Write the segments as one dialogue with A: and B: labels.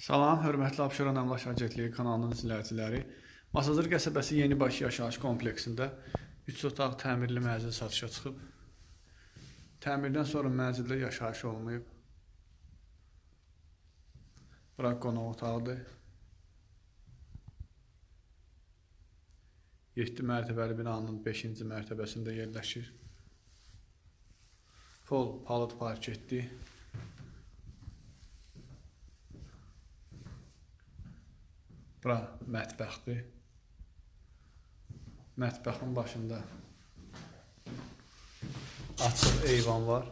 A: Salam, hörmətli Abşeron Əmlak Agentliyi kanalının izləyiciləri. Masazır qəsəbəsi Yenibaş yaşayış kompleksində 3 otaq təmirli mənzil satışa çıxıb. Təmirdən sonra mənzildə yaşayış olmayıb. Bura qonaq otağıdır. 7 mərtəbəli binanın 5-ci mərtəbəsində yerləşir. Pol palıd parketdir. Bura mətbəxdir. Mətbəxin başında açıq eyvan var.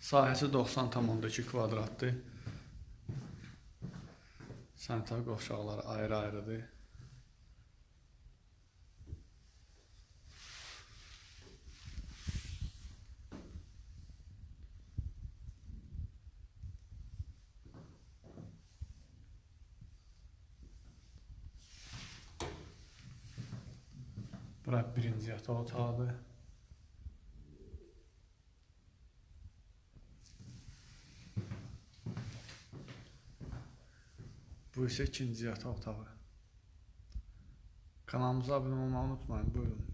A: Sahəsi 90,2 kvadratdır. Sanitar qovşaqları ayrı-ayrıdır. Birinci yataq otağıdır. Bu isə ikinci yataq otağı. Kanalımıza abunə olmağı unutmayın. Buyurun.